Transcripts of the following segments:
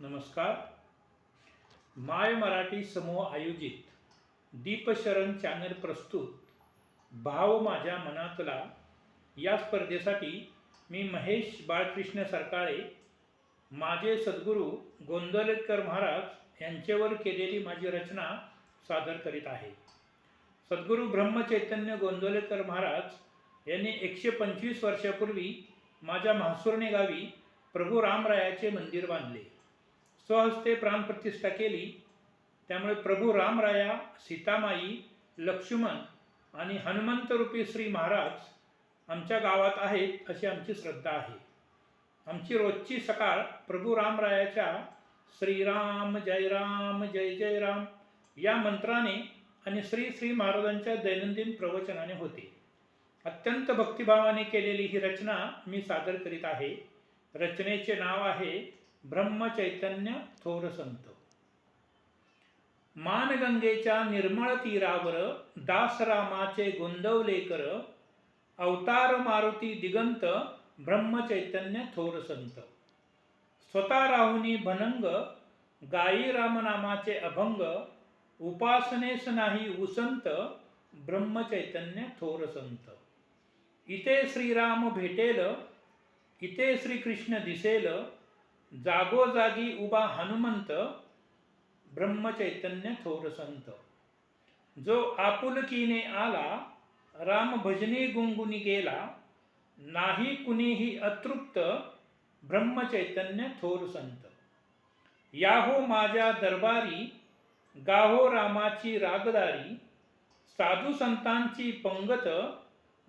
नमस्कार. माय मराठी समूह आयोजित दीपशरण चॅनल प्रस्तुत भाव माझ्या मनातला. या स्पर्धेसाठी मी महेश बाळकृष्ण सरकाळे माझे सद्गुरू गोंदवलेकर महाराज यांच्यावर केलेली माझी रचना सादर करीत आहे. सद्गुरू ब्रह्मचैतन्य गोंदलेकर महाराज यांनी एकशे पंचवीस वर्षापूर्वी माझ्या म्हासुर्णे गावी प्रभू रामरायाचे मंदिर बांधले. स्वहस्ते प्राणप्रतिष्ठा केली. त्यामुळे प्रभू रामराया सीतामाई लक्ष्मण आणि हनुमंत रूपी श्री महाराज आमच्या गावात आहेत अशी आमची श्रद्धा आहे. आमची रोजची सकाळ प्रभू रामरायाच्या श्रीराम जय राम जय जय राम या मंत्राने आणि श्री श्री महाराजांच्या दैनंदिन प्रवचनाने होते. अत्यंत भक्तिभावाने केलेली ही रचना मी सादर करीत आहे. रचनेचे नाव आहे ब्रह्मचैतन्य थोर संत मानगंगेच्या निर्मळ तीरावर दासरामाचे गोंदवलेकर अवतार मारुती दिगंत ब्रह्मचैतन्य थोर संत स्वतः राहुनी भनंग गायी रामनामाचे अभंग उपासनेस नाही उसंत ब्रह्मचैतन्य थोर संत इथे श्रीराम भेटेल इथे श्रीकृष्ण दिसेल जागोजागी उभा हनुमंत ब्रह्मचैतन्य थोर संत. जो आपुलकीने आला राम भजनी गुंगुनी गेला नाही कुणीही अतृप्त ब्रह्मचैतन्य थोर संत. याहो माझ्या दरबारी गाहो रामाची रागदारी साधू संतांची पंगत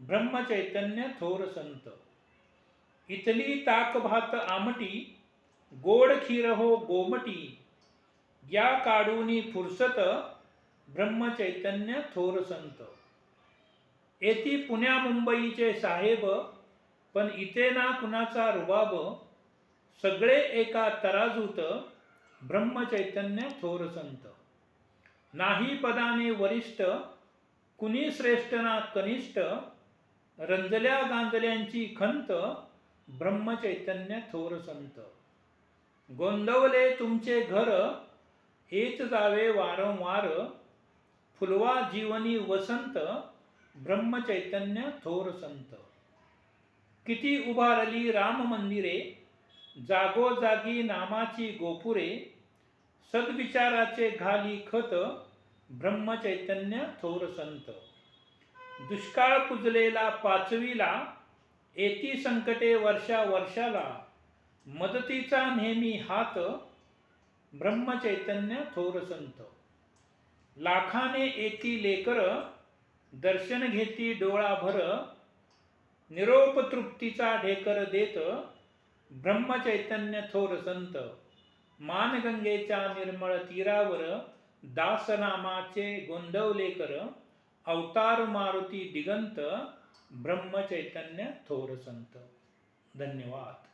ब्रह्मचैतन्य थोर संत. इथली ताकभात आमटी गोड खीर हो गोमटी. या काढूनी फुरसत ब्रह्मचैतन्य थोर संत. येती पुण्या मुंबईचे साहेब पण इथे ना कुणाचा रुबाब. सगळे एका तराजूत ब्रह्मचैतन्य थोर संत. नाही पदाने वरिष्ठ कुणी श्रेष्ठ ना कनिष्ठ. रंजल्या गांजल्यांची खंत ब्रह्मचैतन्य थोर संत. गोंदवले तुमचे घर हेच जावे वारंवार. फुलवा जीवनी वसंत ब्रह्मचैतन्य थोर संत. किती उभारली राम मंदिरे जागोजागी नामाची गोपुरे. सद्विचाराचे घाली खत ब्रह्मचैतन्य थोर संत. दुष्काळ पुजलेला पाचवीला येती संकटे वर्षा वर्षाला मदतीचा नेहमी हात ब्रह्मचैतन्य थोर संत लाखाने एकी लेकर दर्शन घेती डोळाभर निरोप तृप्तीचा ढेकर देत ब्रह्मचैतन्य थोर संत मानगंगेच्या निर्मळ तीरावर दासनामाचे गोंदवलेकर अवतार मारुती दिगंत ब्रह्मचैतन्य थोर संत धन्यवाद.